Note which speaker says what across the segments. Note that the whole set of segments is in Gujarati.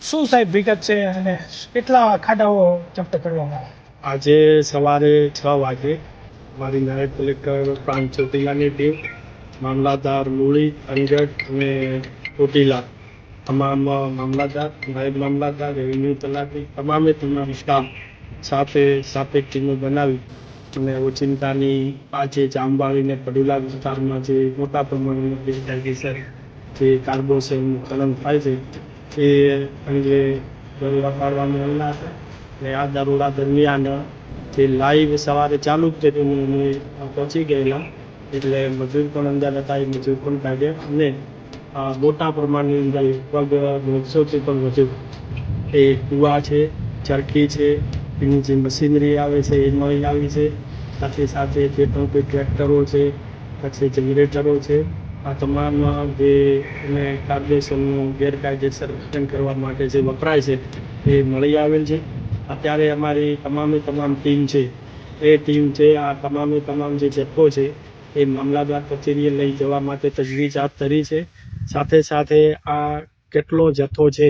Speaker 1: શું સાહેબ વિગત છે અને કેટલા ખાડાઓ જપ્ત કરવામાં
Speaker 2: આજે સવારે છ વાગે મારી નાયબ કલેક્ટર પ્રાંત ચોટીલાની ટીમ મામલાદાર મૂળી અંગડ અને ચોટીલા, તમામ મામલાદાર નાયબ મામલાદાર રેવન્યુ તલાટી, તમામે તમામ સ્ટાફ સાથે સાથે ટીમો બનાવી અને ઓચિંતાની આજે જે જામવાળી પડુલા વિસ્તારમાં જે મોટા પ્રમાણમાં ગેરકાયદેસર જે કાર્બોસેનનું ચલણ થાય છે અંગે દરોડા પાડવામાં આવેલા હતા ને આ દરોડા દરમિયાન જે લાઈવ સવારે ચાલુ જ હતું પહોંચી ગયેલા. એટલે મજૂર પણ અંદર હતા, એ મજૂર પણ કાઢ્યા અને મોટા પ્રમાણની અંદર લગભગ દોઢસોથી પણ વધુ એ કુવા છે, ચરખી છે, એની જે મશીનરી આવે છે એ મળી આવી છે. સાથે સાથે જે પણ કોઈ ટ્રેક્ટરો છે, પછી જનરેટરો છે આ તમામ જે એને કાયદેસરનું ગેરકાયદેસર રક્ષણ કરવા માટે જે વપરાય છે, એ મળી આવેલ છે. અત્યારે અમારી તમામે તમામ ટીમ છે, એ ટીમ છે, આ તમામે તમામ જે જથ્થો છે, એ મામલાદાર કચેરીએ લઈ જવા માટે તજવીજ હાથ ધરી છે. સાથે સાથે આ કેટલો જથ્થો છે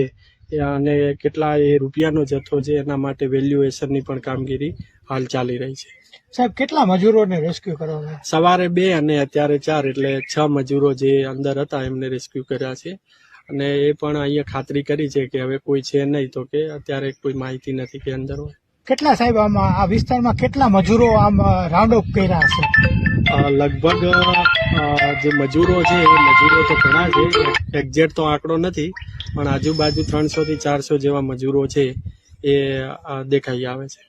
Speaker 2: અને કેટલા એ રૂપિયાનો જથ્થો છે એના માટે વેલ્યુએશનની પણ કામગીરી હાલ ચાલી રહી છે.
Speaker 1: સાહેબ કેટલા મજૂરોને રેસ્ક્યુ કરવામાં
Speaker 2: સવારે બે અને અત્યારે ચાર એટલે છ મજૂરો જે અંદર હતા એમને રેસ્ક્યુ કર્યા છે. અને એ પણ અહીંયા ખાતરી કરી છે કે હવે કોઈ છે નહીં તો કે અત્યારે કોઈ માહિતી નથી કે અંદર હોય.
Speaker 1: કેટલા સાહેબ આમાં આ વિસ્તારમાં કેટલા મજૂરો આમ રાઉન્ડ અપ કર્યા હશે
Speaker 2: અ, લગભગ જે મજૂરો છે, એ મજૂરો તો ઘણા છે એક્ઝેક્ટ તો આંકડો નથી, પણ આજુબાજુ ત્રણસો થી ચારસો જેવા મજૂરો છે, એ દેખાઈ આવે છે.